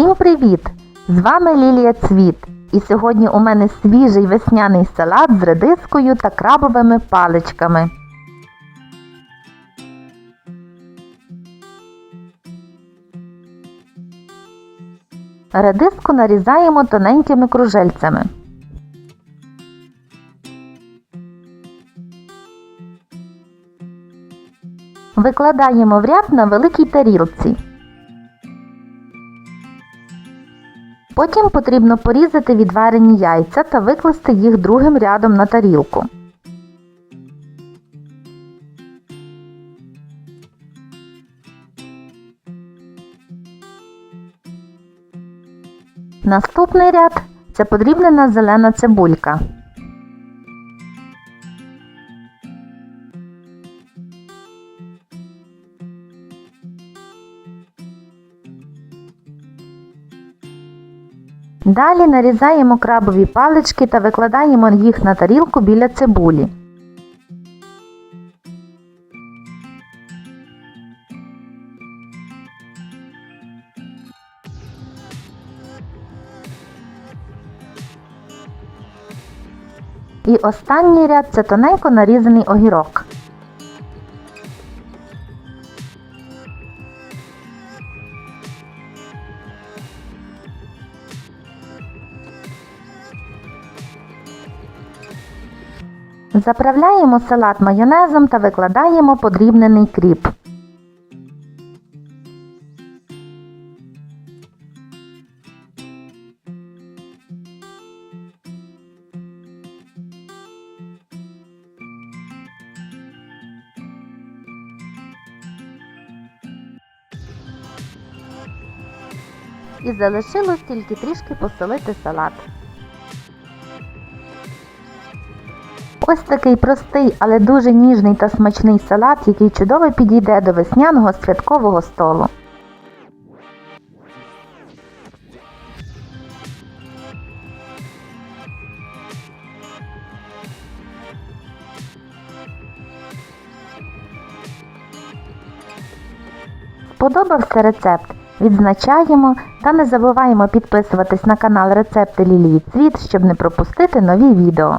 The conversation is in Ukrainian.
Всім привіт! З вами Лілія Цвіт. І сьогодні у мене свіжий весняний салат з редискою та крабовими паличками. Редиску нарізаємо тоненькими кружельцями. Викладаємо в ряд на великій тарілці. Потім потрібно порізати відварені яйця та викласти їх другим рядом на тарілку. Наступний ряд це подрібнена зелена цибулька. Далі нарізаємо крабові палички та викладаємо їх на тарілку біля цибулі. І останній ряд це тоненько нарізаний огірок. Заправляємо салат майонезом та викладаємо подрібнений кріп. І залишилось тільки трішки посолити салат. Ось такий простий, але дуже ніжний та смачний салат, який чудово підійде до весняного святкового столу. Сподобався рецепт? Відзначаємо та не забуваємо підписуватись на канал Рецепти Лілії Цвіт, щоб не пропустити нові відео.